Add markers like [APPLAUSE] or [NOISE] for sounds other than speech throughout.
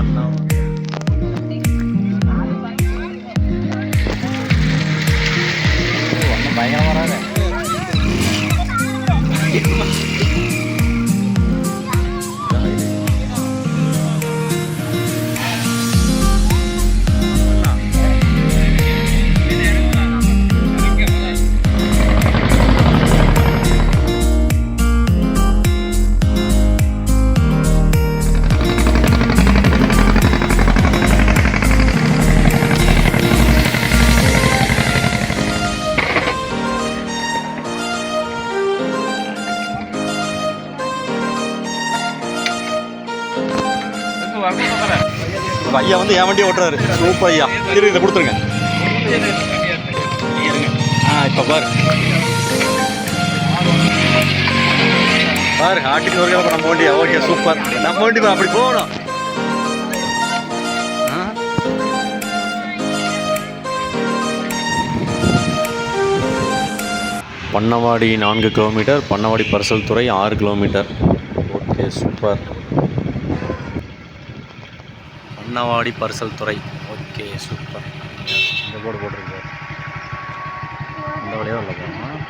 பண்ணா வந்து என் வண்டியை ஓட்டுறாரு. சூப்பர் ஐயா. இரு இதை கொடுத்துருங்க. ஆ இப்போ பாரு. பாரு ஆட்டுக்கு ஒரு கிலோ நம்ம வண்டியா? ஓகே சூப்பர் நம்ம வண்டி அப்படி போகணும். பண்ணவாடி நான்கு கிலோமீட்டர் பண்ணவாடி பரிசல் துறை ஆறு கிலோமீட்டர் ஓகே சூப்பர் பண்ணவாடி பரிசல் துறை. Okay super. இந்த போர்டு போட்டிருக்கு. இந்த வழியாக உள்ள போகணும்.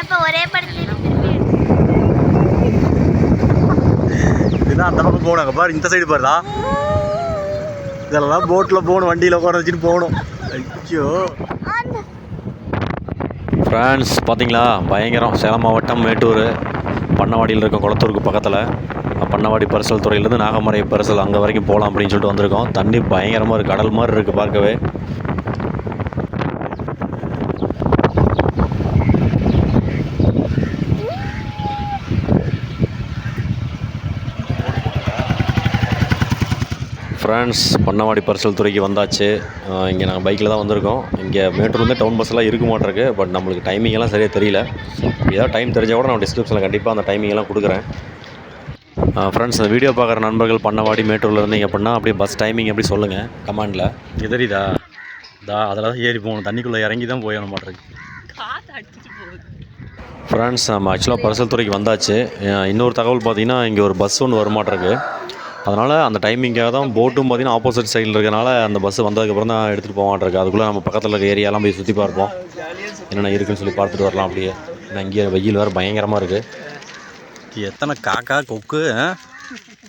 இப்ப ஒரே படத்துல இதுதான் அந்த பக்கம் அங்கே பாரு இந்த சைடு பாருடா இதெல்லாம் போட்டில் போகணும் வண்டியில் உட்கார வச்சுட்டு போகணும். ஐயோ. ஃப்ரான்ஸ் பார்த்தீங்களா பயங்கரம். சேலம் மாவட்டம் மேட்டூர். பண்ணவாடியில் இருக்க குளத்தூருக்கு பக்கத்தில். பண்ணவாடி பரிசல் துறையிலேருந்து நாகமரை பரிசல் அங்கே வரைக்கும் போகலாம் அப்படின்னு சொல்லிட்டு வந்திருக்கோம். தண்ணி பயங்கரமாக இருக்குது கடல் மாதிரி இருக்குது பார்க்கவே. ஃப்ரான்ஸ் பண்ணவாடி பரிசல் துறைக்கு வந்தாச்சு. இங்கே நாங்கள் பைக்கில் தான் வந்திருக்கோம். இங்கே மேட்டூர்லேருந்து டவுன் பஸ்ஸெல்லாம் இருக்க மாட்டிருக்கு. பட் நம்மளுக்கு டைமிங்கெல்லாம் சரியாக தெரியல. ஏதாவது டைம் தெரிஞ்சால் கூட நான் டிஸ்கிரிப்ஷனில் கண்டிப்பாக அந்த டைமிங்கெல்லாம் கொடுக்குறேன். ஃப்ரெண்ட்ஸ் இந்த வீடியோ பார்க்குற நண்பர்கள் பண்ணவாடி மேட்டூரில் இருந்தீங்க அப்படின்னா அப்படியே பஸ் டைமிங் எப்படி சொல்லுங்கள் கமாண்டில் இது தெரியுதா தா அதில் தான் ஏறி போகணும். தண்ணிக்குள்ளே இறங்கி தான் போயணும் மாட்டிருக்கு ஃப்ரெண்ட்ஸ் நம்ம ஆக்சுவலாக பரிசல் துறைக்கு வந்தாச்சு. இன்னொரு தகவல் பார்த்தீங்கன்னா இங்கே ஒரு பஸ் ஒன்று வரமாட்டிருக்கு. அதனால் அந்த டைமிங்காக தான் போட்டும் பார்த்தீங்கன்னா ஆப்போசிட் சைடில் இருக்கனால அந்த பஸ் வந்ததுக்கப்புறம் தான் எடுத்துகிட்டு போக மாட்டிருக்கு. அதுக்குள்ளே நம்ம பக்கத்தில் இருக்க ஏரியாலாம் போய் சுற்றி பார்ப்போம். என்னென்ன இருக்குன்னு சொல்லி பார்த்துட்டு வரலாம் அப்படியே. ஏன்னா இங்கே வெயில் வேறு பயங்கரமாக இருக்குது எத்தனை காக்கா கொக்கு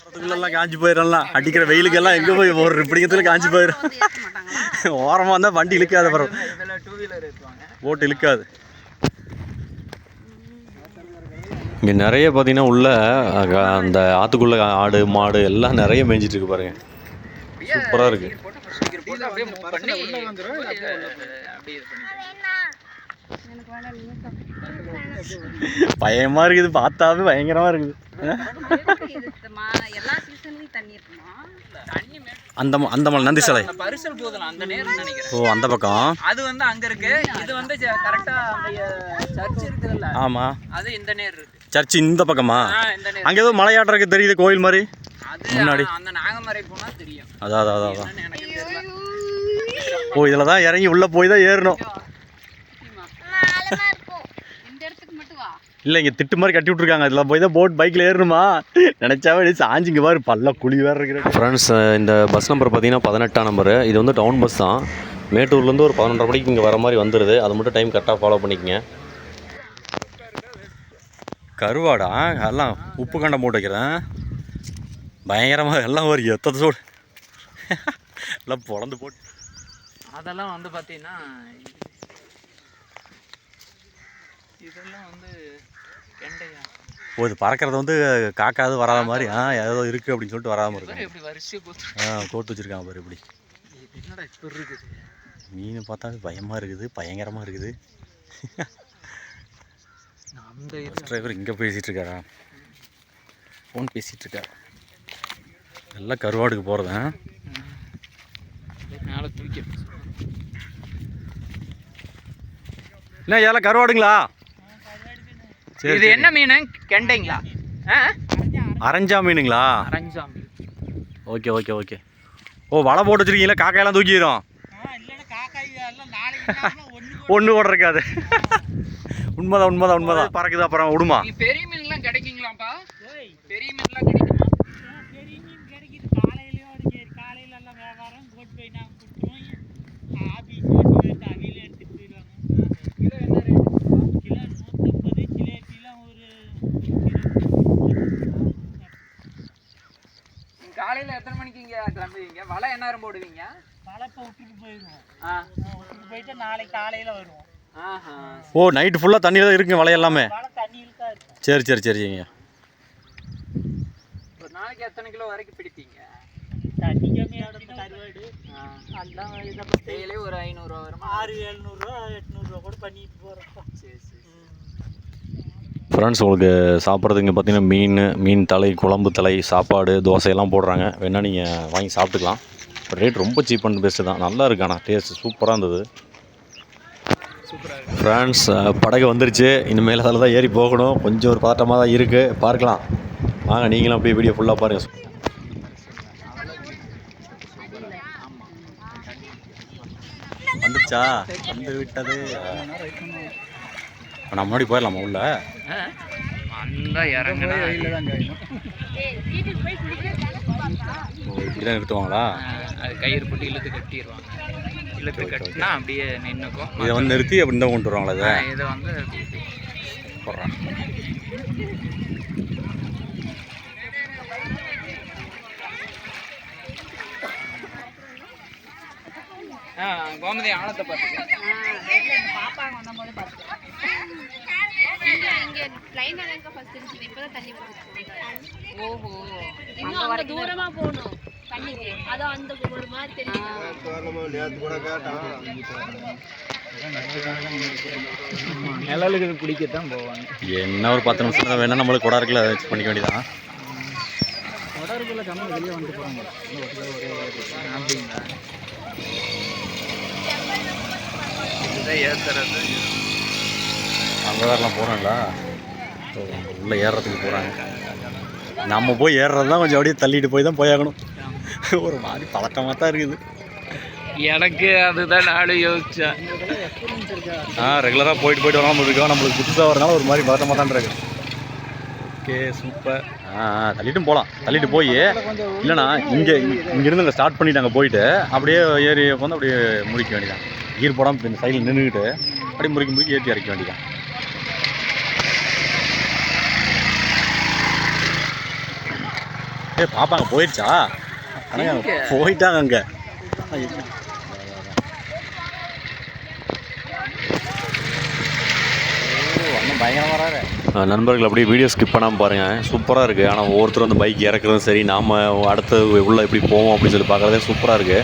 அதுக்குள்ளெல்லாம் காஞ்சி போயிடலாம் அடிக்கிற வெயிலுக்கெல்லாம் எங்கே போய் ஒரு இப்படிங்கிறதுல காஞ்சி போயிடும். ஓரமாக இருந்தால் வண்டி இழுக்காது அப்புறம் போட்டு இழுக்காது. இங்கே நிறைய பார்த்தீங்கன்னா உள்ள அந்த ஆற்றுக்குள்ள ஆடு மாடு எல்லாம் நிறைய மேய்ஞ்சிட்டு இருக்கு பாருங்க. சூப்பராக இருக்கு. பயமா இருக்குது பார்த்தாவே பயங்கரமா இருக்குது. அந்த அந்த மலை நந்தி சிலை. பரிசல் போதலாம் அந்த நேரம் நினைக்கிறேன். ஓ அந்த பக்கம்? அது வந்து அங்க இருக்கு. இது வந்து கரெக்டா சர்ச் ஆமா. அது இந்த நேர் இருக்கு. சர்ச் இந்த பக்கமா? அங்கே ஏதோ மலையாட்டம் இருக்கு தெரியுது கோயில் மாதிரி. முன்னாடி. அந்த நாகமரை போனா தெரியும். அதான் அதான் அதான் ஓ இதில் தான் இறங்கி உள்ளே போய் தான் ஏறணும் ஆழமா இருக்கும் இந்த இடத்துக்கு மட்டும் வா இல்லை இங்கே திட்டு மாதிரி கட்டி விட்ருக்காங்க இதில் போய் தான் போட் பைக்கில் ஏறணுமா? நினச்சாவே சாஞ்சிங்க பாரு பல்ல குழி வேறு இருக்கிற ஃப்ரெண்ட்ஸ் இந்த பஸ் நம்பர் பார்த்தீங்கன்னா பதினெட்டாம் நம்பரு இது வந்து டவுன் பஸ் தான். மேட்டூர்லேருந்து ஒரு பதினொன்றரை மணிக்கு இங்கே வர மாதிரி வந்துடுது அது மட்டும் டைம் கரெக்டாக ஃபாலோ பண்ணிக்கங்க. கருவாடா எல்லாம் உப்பு கண்டம் போட்டு வைக்கிறேன். பயங்கரமாக எல்லாம் ஒரு எத்தனை சோடு. எல்லாம் பொழந்து போட்டு. அதெல்லாம் வந்து பாத்தீங்கன்னா இதெல்லாம் வந்து கெண்டையா ஓ இது பறக்கிறது வந்து காக்காது வராத மாதிரி ஆ ஏதோ இருக்குது அப்படின்னு சொல்லிட்டு வராமல் இருக்கு. போத்து ஆ கோர்த்து வச்சுருக்காங்க பாரு இப்படி. என்னடா இப்ப இருக்குது மீன் பார்த்தாவே பயமாக இருக்குது பயங்கரமாக இருக்குது. அந்த பஸ் டிரைவர் இங்கே பேசிகிட்டு இருக்காரா? ஃபோன் பேசிகிட்டு இருக்காரு. எல்லாம் கருவாடுக்கு போகிறதா மேல தூக்கி என்ன ஏலாம் கருவாடுங்களா? இது என்ன மீன்? கெண்டைங்களா? ஆ? அரஞ்சா மீனுங்களா? அரஞ்சா மீன். Okay okay okay. ஓ வலை போட்டு வச்சிருக்கீங்களா? காக்காயெல்லாம் தூக்கிடும் ஒன்று [LAUGHS] கூட இருக்காது. உண்மைதான் உண்மைதான் உண்மைதான். பறக்குது அப்புறம் விடுமா பெரிய மீன்லாம் கிடைக்குங்களாப்பா பெரிய மீன்லாம் கிடைக்குமா மீன் கிடைக்குது காலையிலயும் ஒரு சரி காலையில எல்லாம் வியாபாரம் போட்டு போய் நாங்கள் கொடுத்துருவோம் ஆஃபீஸ் வண்டி வந்து அவையில எடுத்துட்டு போயிடுவாங்க கிலோ என்ன ரேட் கிலோ நூற்றம்பது ஜிலேபிலாம் ஒரு காலையில எத்தனை மணிக்கு இங்க கிளம்புவீங்க? வலை என்ன நேரம் போடுவீங்க? வளர்ப்ப விட்டுட்டு போயிடுவோம் விட்டுட்டு போயிட்டு நாளைக்கு காலையில வருவோம். ஆஹா. ஓ நைட்டு ஃபுல்லாக தண்ணி தான் இருக்குங்க வலை எல்லாமே? வலை தண்ணியில் தான் இருக்கும். சரி சரி சரிங்க. ஒரு நாளைக்கு எத்தனை கிலோ வரைக்கும் பிடிப்பீங்க? தண்ணி கம்மியாக கருவாடு ஆ. எல்லாம் இதை பற்றி டெய்லி ஒரு ஐநூறுரூவா வருமா? ஆறு எழுநூறுவா எட்நூறுவா கூட பண்ணிட்டு போகிறோம் சரி சரி. ஃப்ரெண்ட்ஸ் உங்களுக்கு சாப்பிட்றதுக்கு இங்கே பார்த்தீங்கன்னா மீன் மீன் தலை குழம்பு தலை சாப்பாடு தோசையெல்லாம் போடுறாங்க. வேணால் நீங்கள் வாங்கி சாப்பிட்டுக்கலாம். ரேட் ரொம்ப சீப் அண்ட் பெஸ்ட்டு தான். நல்லா இருக்கு ஆனால் டேஸ்ட் சூப்பராக இருந்தது. ஃப்ரெண்ட்ஸ் படகு வந்துருச்சு. இனிமேல் அதில் தான் ஏறி போகணும். கொஞ்சம் ஒரு பதட்டமாக தான் இருக்குது பார்க்கலாம். வாங்க நீங்களும் அப்படியே வீடியோ ஃபுல்லாக பாருங்கள் வந்துச்சா வந்து விட்டது இப்போ நான் முன்னாடி போயிடலாமா உள்ள? அந்த இறங்குனா. ஓ இப்படி தான் நிறுத்துவாங்களா? அது கயிறு போட்டு இழுத்து கட்டிடுவாங்க இழுத்து கட்டினா அப்படியே நின்றுக்கும் இதை வந்து நிறுத்தி அப்படி தான் கொண்டு வருவாங்களா இதை? இதை வந்து போடுறேன் ஆ கோமதி பார்த்துக்க இங்க லைன் எங்க ஃபர்ஸ்ட் இருந்துச்சு இப்பதான் தண்ணி வந்துச்சு ஓஹோ இன்னும் அங்க தூரமா போகணும் தண்ணிக்கு அதான் அந்த ஒரு மாதிரி தெரியும் நிழலுக்கு பிடிக்கத்தான் போவாங்க. என்ன ஒரு பத்து நிமிஷம் தான் வேணா நம்மளுக்கு குடா இருக்குல்ல அதை வச்சு பண்ணிக்க வேண்டியதான் கம்மி வெளியே வந்துட்டு போகிறாங்க அப்படிங்களா இதுதான் ஏற்றுறது அங்கே வேறலாம் போகிறாங்களா உள்ளே ஏறுறதுக்கு போகிறாங்க நம்ம போய் ஏறுறது தான் கொஞ்சம் அப்படியே தள்ளிட்டு போய் தான் போயாகணும். ஒரு மாதிரி பழக்கமாக தான் இருக்குது. எனக்கு அதுதான் நானும் யோசிச்சேன். ஆ ரெகுலராக போயிட்டு போயிட்டு வராமல் இருக்கோம். நம்மளுக்கு புதுசாக வரனால ஒரு மாதிரி பதட்டமாக தான் இருக்கு. ஓகே சூப்பர் ஆ தள்ளிட்டும் போகலாம் தள்ளிட்டு போய் இல்லைண்ணா இங்கே இங்கேருந்து அங்கே ஸ்டார்ட் பண்ணிட்டு அங்கே போயிட்டு அப்படியே ஏறி உட்காந்து அப்படியே முடிக்க வேண்டியதான் ஈர் போடாமல் இந்த சைடில் நின்றுக்கிட்டு அப்படியே முறுக்கி முறுக்கி ஏற்றி இறக்க வேண்டியதான் ஏ பாப்பா அங்கே போயிடுச்சா? ஆனால் போயிட்டாங்க அங்கே. நண்பர்கள் அப்படியே வீடியோ ஸ்கிப் பண்ணாமல் பாருங்கள் சூப்பராக இருக்குது ஆனால் ஒவ்வொருத்தரும் அந்த பைக் இறக்குறதும் சரி நாம் அடுத்து உள்ளே எப்படி போவோம் அப்படின்னு சொல்லி பார்க்குறதே சூப்பராக இருக்குது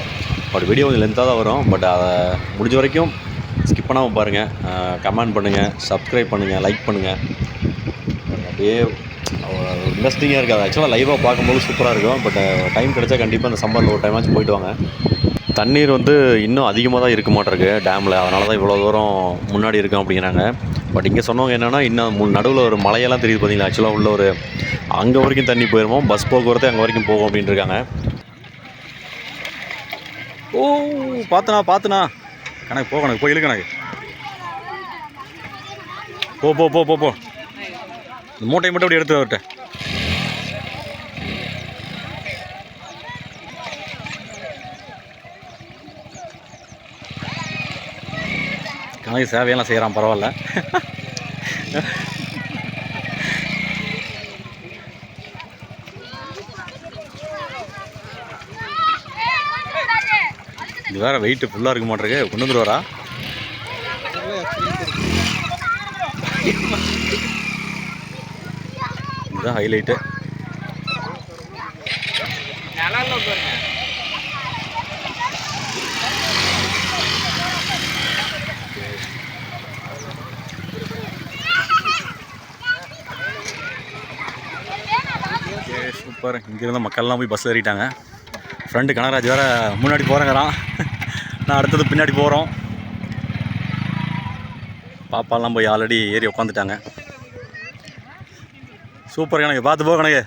பட் வீடியோ கொஞ்சம் லென்த்தாக தான் வரும். பட் அதை முடிஞ்ச வரைக்கும் ஸ்கிப் பண்ணாமல் பாருங்கள் கமெண்ட் பண்ணுங்கள் சப்ஸ்கிரைப் பண்ணுங்கள் லைக் பண்ணுங்கள் அப்படியே இன்ட்ரெஸ்டிங்காக இருக்குது. ஆக்சுவலாக லைவாக பார்க்கும்போது சூப்பராக இருக்கும். பட் டைம் கிடைச்சா கண்டிப்பாக அந்த சம்மரில் ஒரு டைமாச்சும் போயிட்டு வாங்க. தண்ணீர் வந்து இன்னும் அதிகமாக தான் இருக்க மாட்டிருக்கு டேமில் அதனால தான் இவ்வளோ தூரம் முன்னாடி இருக்கும் அப்படிங்கிறாங்க. பட் இங்கே சொன்னவங்க என்னென்னா இன்னும் நடுவில் ஒரு மலையெல்லாம் தெரியுது பார்த்தீங்களா ஆக்சுவலாக உள்ள ஒரு அங்கே வரைக்கும் தண்ணி போயிடுவோம் பஸ் போக்குவரத்து அங்கே வரைக்கும் போகும் அப்படின்ட்டு இருக்காங்க. ஓ பார்த்துனா பார்த்துனா கணக்கு போ கணக்கு போ இழு கணக்கு. போ போ போ போ போ. இந்த மூட்டையை மட்டும் அப்படி எடுத்து அவர்கிட்ட. கணக்கு சேவையெல்லாம் செய்கிறான் பரவாயில்ல. இது வேறு வெயிட் ஃபுல்லாக இருக்க மாட்டேருக்கு கொண்டு வந்துடுவாரா இதுதான் ஹைலைட்டு சூப்பர் இங்கேருந்து மக்கள்லாம் போய் பஸ் ஏறிட்டாங்க. ஃப்ரெண்டு கனகராஜ் வேறு முன்னாடி போகிறேங்கிறான் நான் அடுத்தது பின்னாடி போகிறோம் பாப்பாலாம் போய் ஆல்ரெடி ஏறி உட்காந்துட்டாங்க சூப்பர் கணக்கு பார்த்து போ கணக்கு.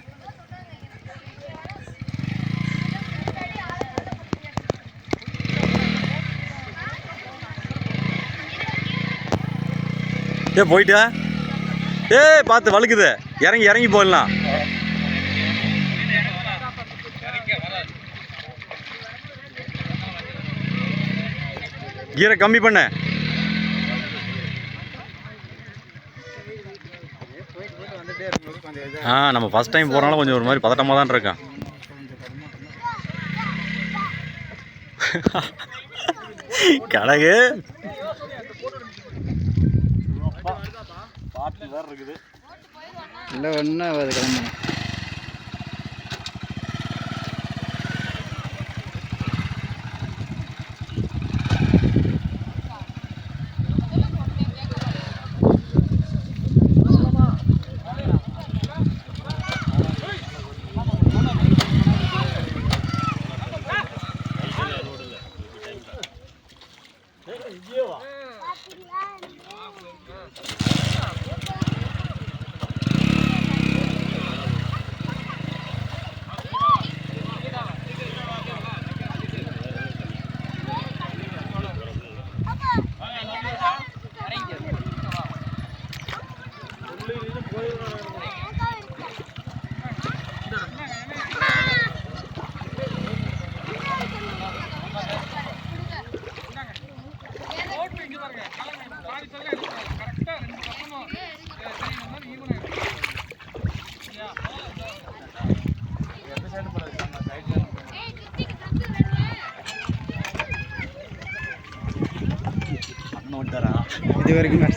ஏ போயிட்டா? ஏ பார்த்து வழுக்குது. இறங்கி இறங்கி போயிடலாம். கீரை கம்மி பண்ணேன் ஆ நம்ம ஃபஸ்ட் டைம் போகிறனால கொஞ்சம் ஒரு மாதிரி பதட்டமாக தான் இருக்கேன். கழகு இல்லை ஒன்றும் அது கிளம்பணும்.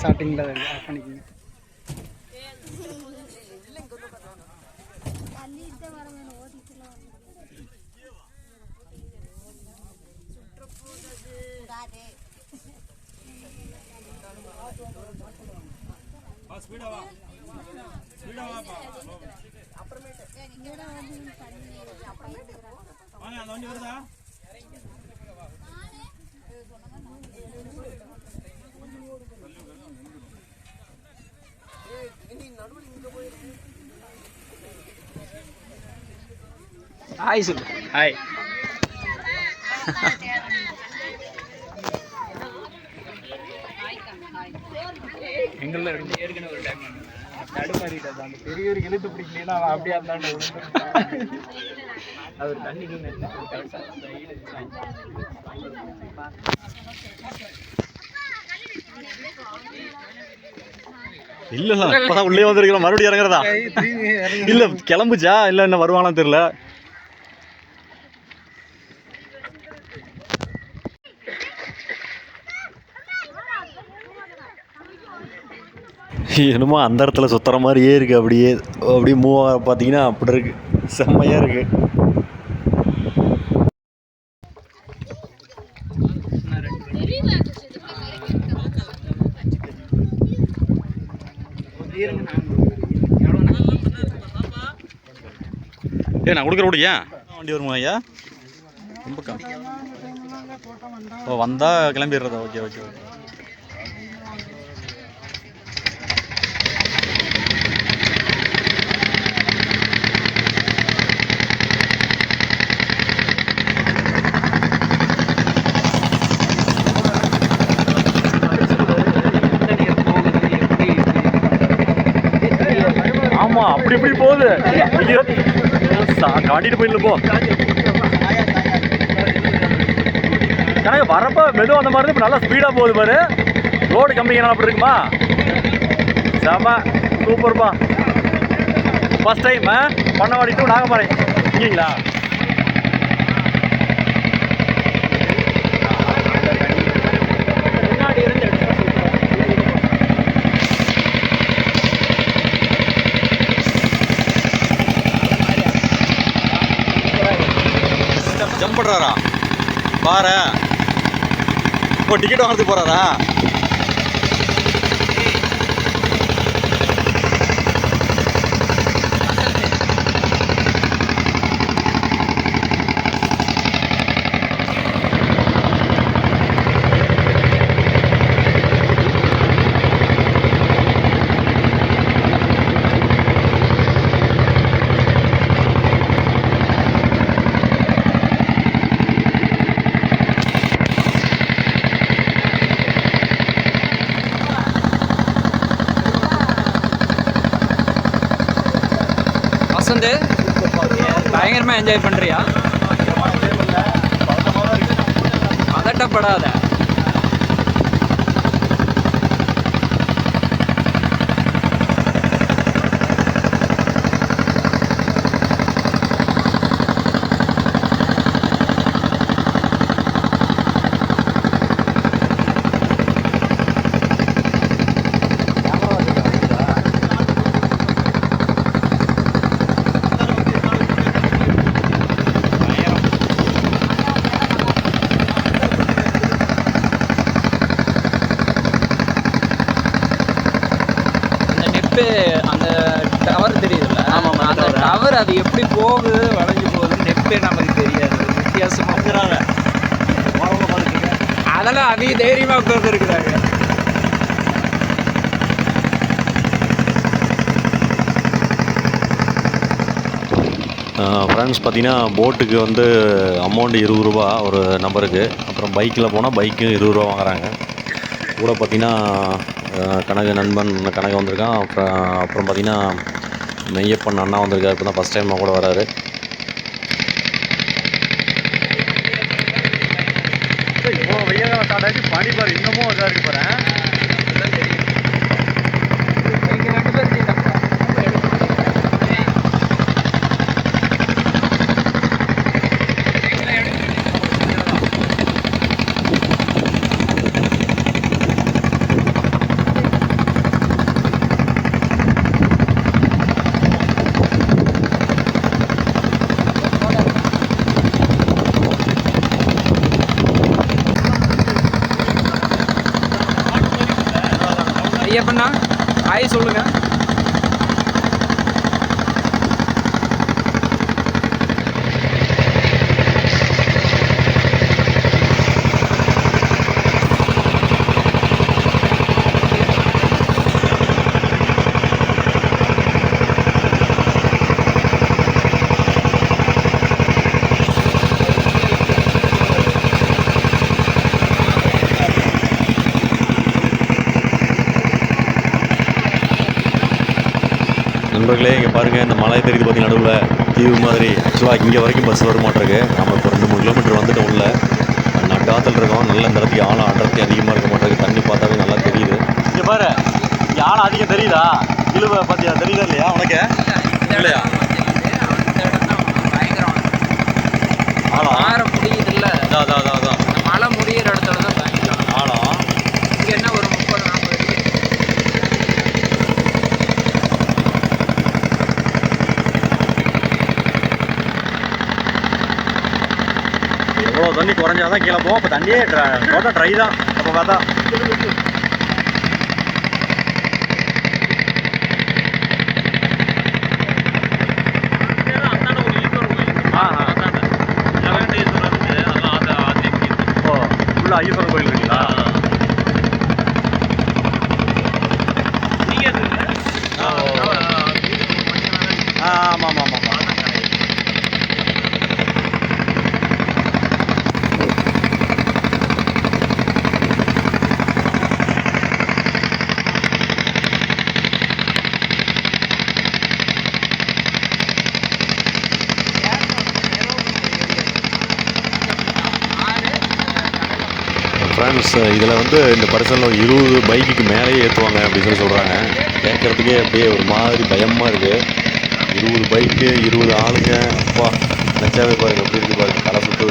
இது வரைக்கும் நான் ஸ்டார்டிங்கில் ஆஃப் பண்ணிக்கோங்க ஹாய் சொல்லு ஹாய் எங்களில் ஏற்கனவே ஒரு டைம் நடுமாறிட்டது அந்த பெரியவர் இழுத்து பிடிக்கலன்னா அவன் அப்படியே அது ஒரு தண்ணிக்கு இல்ல இல்ல இப்பதான் உள்ளே வந்திருக்கிறோம். மறுபடியும் இறங்குறதா? இல்ல கிளம்புச்சா? இல்ல என்ன வருவானான்னு தெரியல. என்னமோ அந்த இடத்துல சுத்துற மாதிரியே இருக்கு அப்படியே. அப்படியே மூவ் ஆக பார்த்தீங்கன்னா அப்படி இருக்கு. செம்மையா இருக்கு. ஏ நான் கொடுக்குற விடு ஏன்? வண்டி வருமா ஐயா? ரொம்ப ஓ வந்தா கிளம்பிடுறதா? Okay okay okay. ஆமா அப்படி இப்படி போகுது. காட்டிட்டு போயிடல போ. கணக்கு வரப்போ மெதுவாக அந்த மாதிரி இப்போ நல்லா ஸ்பீடாக போகுது பாரு. ரோடு கம்மிங்க அப்படி இருக்குமா? செம சூப்பர்ப்பா ஃபஸ்ட் டைம் பண்ணவாடி டு நாகமலை இங்கீங்களா? ஜம்ப் பண்ணுறாரா பாரு இப்போ டிக்கெட் வாங்குறதுக்கு போகிறாரா பயங்கரமாக என்ஜாய் பண்ணுறியா பதட்டப்படாத டவர் அது எப்படி போகுது வளைஞ்சு போகுதுன்னு நெப்பே நமக்கு தெரியாது வித்தியாசமா அதெல்லாம் அதிக தைரியமா உட்கார்ந்து இருக்கிறாங்க ஃப்ரெண்ட்ஸ் பார்த்தீங்கன்னா போட்டுக்கு வந்து அமௌண்ட் இருபது ரூபா ஒரு நம்பருக்கு அப்புறம் பைக்கில் போனால் பைக்கு இருபது ரூபா வாங்குறாங்க. கூட பார்த்தீங்கன்னா கனக நண்பன் கனக வந்திருக்கான். அப்புறம் அப்புறம் பார்த்தீங்கன்னா மெய்யப்பன் அண்ணா வந்திருக்காரு. இப்போ தான் ஃபஸ்ட் டைம் கூட வராரு. பனி பாரு இன்னமும் இதாக இருக்கு பாரு எப்படின்னா ஆய் சொல்லுங்கள் நண்பர்களே இங்கே பாருங்கள் இந்த மலை தெரியுது பார்த்தீங்கன்னா நடுவில்? தீவு மாதிரி. ஆக்சுவலாக இங்கே வரைக்கும் பஸ் வர மாட்டிருக்கு நம்ம இப்போ ரெண்டு மூணு கிலோமீட்டர் வந்துட்டோம் உள்ள நட்டாத்தில் இருக்கோம். நல்ல இந்த இடத்துக்கு ஆழம் அடர்த்தி அதிகமாக இருக்க மாட்டிருக்கு. தண்ணி பார்த்தாவே நல்லா தெரியுது. இங்கே பாரு ஆழம் அதிகம் தெரியுதா? இழுவ பார்த்தியா தெரியுதா இல்லையா உனக்கு? இல்லையா ஆழம் ஆற முடியுது இல்ல அதான் அதான் அதான் அதான் இந்த மழை முடியிற இடத்துல தான் பயங்கரம் ஆழம் இங்க என்ன ஒரு முப்பது நாற்பது அடி எவ்வளோ தண்ணி போகும் அப்போ தண்ணியே டோட்டல் ட்ரை தான். அப்போ பார்த்தா. ஃபுல்லாக ஐயப்பன் கோயில் இருக்குங்களா? ஆ ஆமாம் ஆமாம் ஆமாம் ஃப்ரெண்ட்ஸ் இதில் வந்து இந்த பர்சனில் இருபது பைக்குக்கு மேலேயே ஏற்றுவாங்க அப்படின்னு சொல்லி சொல்கிறாங்க கேட்குறதுக்கே அப்படியே ஒரு மாதிரி பயமாக இருக்குது இருபது பைக்கு இருபது ஆளுங்க. அப்பா நினச்சாவே பாருங்கள் எப்படி இருக்குது பாருங்கள் தலை சுற்று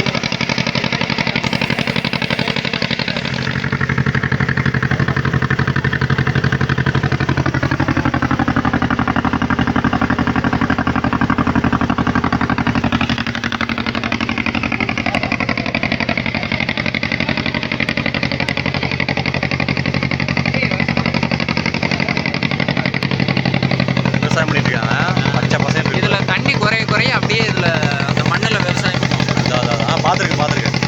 விவசாயம் பண்ணிட்டு இருக்காங்க பச்சை பசங்க இதுல தண்ணி குறைய குறைய அப்படியே இதுல அந்த மண்ணுல விவசாயம் பண்ணுவாங்க ஆ பார்த்துருக்கேன் பார்த்துருக்கேன்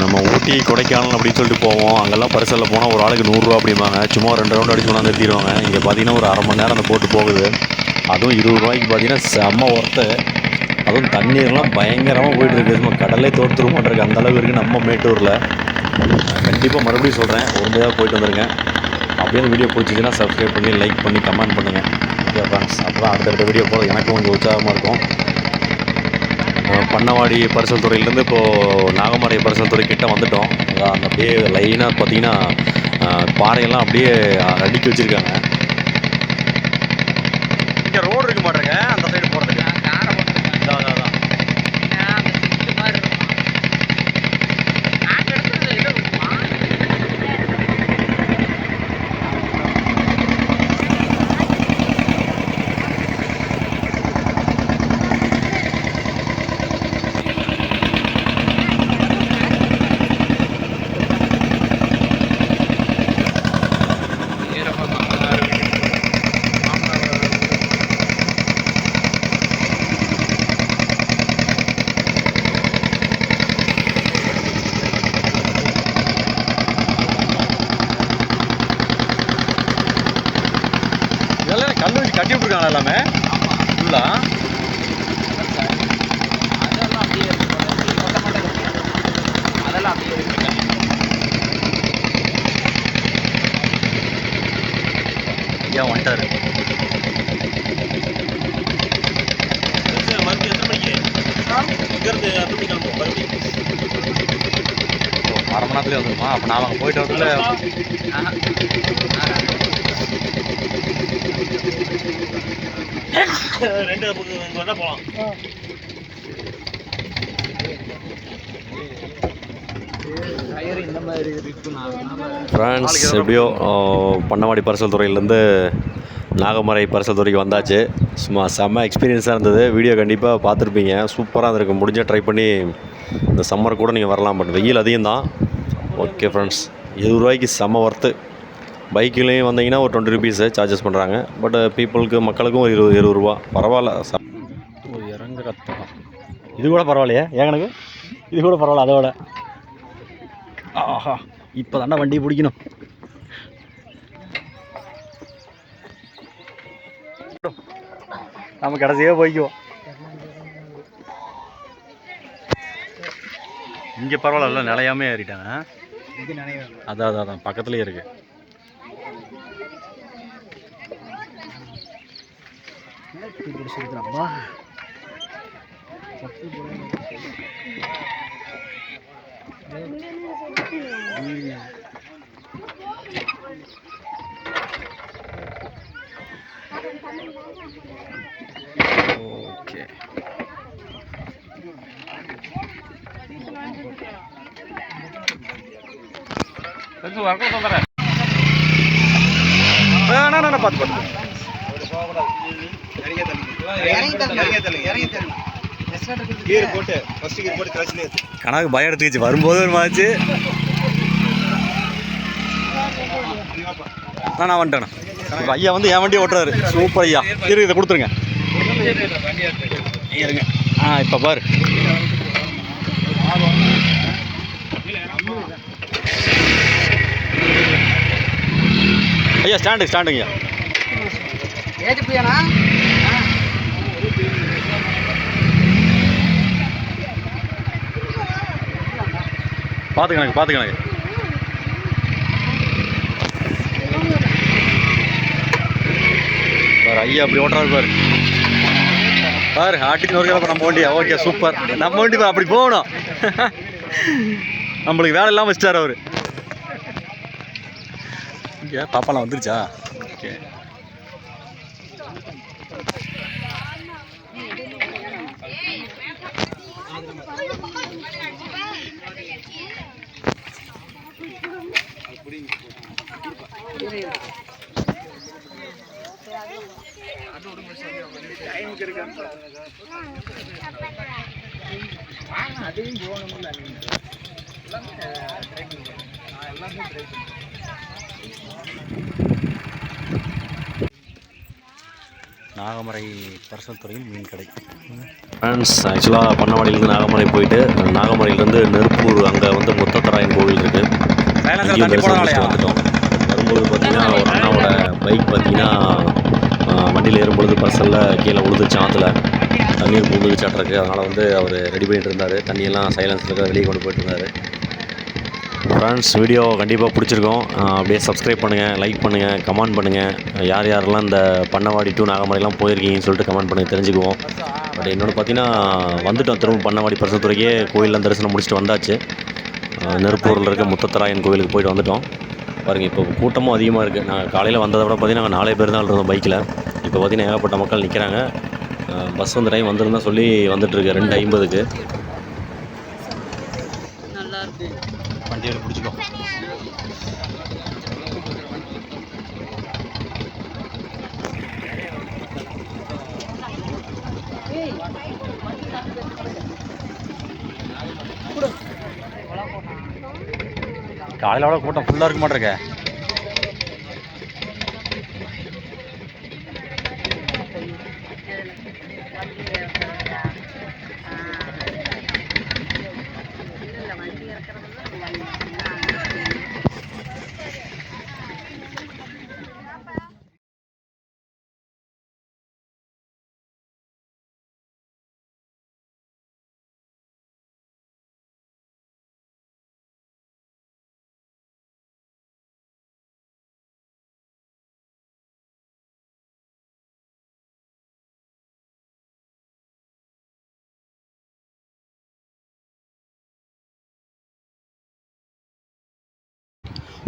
நம்ம ஊட்டி கொடைக்கானல் அப்படின்னு சொல்லிட்டு போவோம். அங்கெல்லாம் பரிசலில் போனால் ஒரு ஆளுக்கு நூறுரூவா அப்படிம்பாங்க. சும்மா ரெண்டு ரவுண்ட் அடிச்சு கொண்டாந்து நிறுத்திடுவாங்க. இங்கே பார்த்தீங்கன்னா ஒரு அரை மணி நேரம் அந்த போட்டு போகுது. அதுவும் இருபது ரூபாய்க்கு பார்த்தீங்கன்னா செம்ம ஒர்த்து அதுவும் தண்ணீர்லாம் பயங்கரமாக போயிட்டுருக்கு சும்மா கடலே தோற்றுரு மாட்டிருக்கு. அந்தளவு இருக்குது நம்ம மேட்டூரில். கண்டிப்பாக மறுபடியும் சொல்கிறேன் ஒரு முறையாக போயிட்டு வந்திருக்கேன். அப்படியே அந்த வீடியோ பிடிச்சிச்சின்னா சப்ஸ்கிரைப் பண்ணி லைக் பண்ணி கமெண்ட் பண்ணுங்கள் ஓகே ஃப்ரெண்ட்ஸ் அப்புறம் அடுத்தடுத்த வீடியோ போகிறது எனக்கும் கொஞ்சம் உற்சாகமாக இருக்கும். பண்ணவாடி பரிசல் துறையிலேருந்து இப்போது நாகமரை பரிசல் துறை கிட்டே வந்துட்டோம். அந்த அப்படியே லைனாக பார்த்தீங்கன்னா பாறையெல்லாம் அப்படியே அடுக்கி வச்சுருக்காங்க. இங்கே ரோடு இருக்க மாட்டேங்க அந்த சைடு போகிறதுக்கு காரை போட்டுருக்காங்க அதான் அதான் அதான் ஏன்னா, அந்த திட்டு மாதிரி இருக்கும் நாங்க எடுத்ததுல ஏதோ இருக்குமா? கட்டி விட்டுருக்காங்க எல்லாமே? ஃபுல்லா? அதெல்லாம் அப்படியே இருக்கு அதெல்லாம் அப்படியே இருக்கு. வந்துட்டாரு. ஓ, அரை மணி நேரத்துலேயே வந்துருமா? அப்போ நான் அங்கே போயிட்டு வரதுல இருக்குண்ணா ஃப்ரெண்ட்ஸ் எப்படியோ பண்ணவாடி பரிசல் துறையிலேருந்து நாகமரை பரிசல் துறைக்கு வந்தாச்சு. சும்மா செம்ம எக்ஸ்பீரியன்ஸாக இருந்தது. வீடியோ கண்டிப்பாக பார்த்துருப்பீங்க. சூப்பராக இருந்திருக்கு. முடிஞ்சால் ட்ரை பண்ணி இந்த சம்மர் கூட நீங்கள் வரலாம். பட் வெயில் அதிகம் தான் ஓகே ஃப்ரெண்ட்ஸ் இருபது ரூபாய்க்கு செம்ம ஒர்த்து பைக்லேயும் வந்தீங்கன்னா ஒரு டுவெண்ட்டி ருபீஸு சார்ஜஸ் பண்ணுறாங்க பட் பீப்புளுக்கு மக்களுக்கும் ஒரு இருபது இருபது ரூபா. பரவாயில்ல ச- இறங்க கத்தலாம் இது கூட பரவாயில்லையே? ஏன் கணக்கு? இது கூட பரவாயில்ல அதோட. ஆஹா இப்போ தானே வண்டி பிடிக்கணும். நம்ம கடைசியே போய்க்குவோம். இங்கே பரவாயில்ல நிலையாமே ஏறிட்டாங்க அதான் அதான் அதான். பக்கத்துலேயே இருக்கு பிடிச்சிருக்கிறப்பா ஓகே வரக்கூட சொல்கிறேன் வேணா பார்த்து பார்த்து கணக்கு பயம் எடுத்துக்கிச்சு. வரும்போது ஒரு மாச்சு நான் இப்ப ஐயா வந்து என் வண்டியை ஓட்டுறாரு. சூப்பர் ஐயா. இரு இதை கொடுத்துருங்க. இருங்க. ஆ இப்போ பாரு. ஐயா ஸ்டாண்டு ஸ்டாண்டுங்க ஐயா. ஏஜ் பார்த்து கணக்கு பார்த்து கணக்கு. பாரு ஐயா அப்படி ஓட்டுறாரு பாரு. பாரு ஆட்டிக்கு ஒரு கிலோ நம்ம வண்டியா? ஓகே சூப்பர் நம்ம வண்டி அப்படி போகணும். நம்மளுக்கு வேலை இல்லாமல் வச்சிட்டாரு அவரு. இங்கே பாப்பாலாம் வந்துருச்சா? ஓகே. அதையும் போகணும்ல நீங்க எல்லாமே try பண்ணுங்க. நான் எல்லாமே try பண்ணுறேன் நாகமரை பரிசல் துறையில் மீன் கடை. ஃப்ரெண்ட்ஸ் ஆக்சுவலாக பண்ணவாடியிலேருந்து நாகமரை போயிட்டு நாகமரையிலேருந்து நெருப்பூர் அங்கே வந்து முத்தத்தராயன் கோவில் இருக்குது வந்துட்டோம். வரும்போது பார்த்தீங்கன்னா ஒரு அண்ணாவோட பைக் பார்த்தீங்கன்னா வண்டியில் ஏறும்பொழுது பர்சனில் கீழே விழுந்துச்சு ஆற்றுல தண்ணீர் பூந்துச்சாட்டிருக்கு அதனால் வந்து அவர் ரெடி பண்ணிட்டு இருந்தார். தண்ணியெல்லாம் சைலன்ஸில் வெளியே கொண்டு போயிட்டு இருந்தார். ஃப்ரெண்ட்ஸ் வீடியோ கண்டிப்பாக பிடிச்சிருக்கோம். அப்படியே சப்ஸ்கிரைப் பண்ணுங்கள் லைக் பண்ணுங்கள் கமெண்ட் பண்ணுங்கள் யார் யாரெல்லாம் இந்த பண்ணவாடி டூ நாகமலைலாம் போயிருக்கீங்கன்னு சொல்லிட்டு கமெண்ட் பண்ணி தெரிஞ்சுக்குவோம். பட் இன்னொன்று பார்த்தீங்கன்னா வந்துட்டோம் திரும்ப பண்ணவாடி பரிசத்துறைக்கே கோயிலில் தரிசனம் முடிச்சுட்டு வந்தாச்சு. நெருப்பூரில் இருக்க முத்தத்தராயன் கோயிலுக்கு போயிட்டு வந்துட்டோம். பாருங்கள் இப்போ கூட்டமும் அதிகமாக இருக்குது நான் காலையில் வந்ததை விட பார்த்தீங்கன்னா நாங்கள் நாலே பேர் தான் இருந்தோம் பைக்கில் இப்போ பார்த்தீங்கன்னா ஏகப்பட்ட மக்கள் நிற்கிறாங்க பஸ் வந்து டைம் வந்துருந்தா சொல்லி வந்துட்டுருக்கு ரெண்டு ஐம்பதுக்கு. வண்டியில் பிடிச்சிக்கோ. காலையில் கூட்டம் ஃபுல்லாக இருக்க. மாட்டிருக்க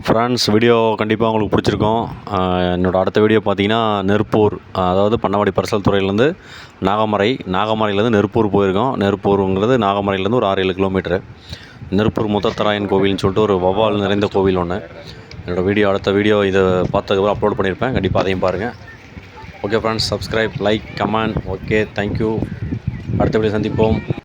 ஃப்ரெண்ட்ஸ் வீடியோ கண்டிப்பாக உங்களுக்கு பிடிச்சிருக்கும். என்னோடய அடுத்த வீடியோ பார்த்தீங்கன்னா நெருப்பூர் அதாவது பண்ணவாடி பரிசல் துறையிலேருந்து நாகமரை நாகமரையிலேருந்து நெருப்பூர் போயிருக்கோம். நெருப்பூருங்கிறது நாகமரையிலேருந்து ஒரு ஆறு ஏழு கிலோமீட்டரு நெருப்பூர் முத்தத்தராயன் கோவில்னு சொல்லிட்டு ஒரு வவ்வால் நிறைந்த கோவில் ஒன்று என்னோடய வீடியோ அடுத்த வீடியோ இதை பார்த்ததுக்கப்புறம் அப்லோட் பண்ணியிருப்பேன். கண்டிப்பாக அதையும் பாருங்கள் okay friends subscribe like comment okay thank you அடுத்த வீடியோ சந்திப்போம்.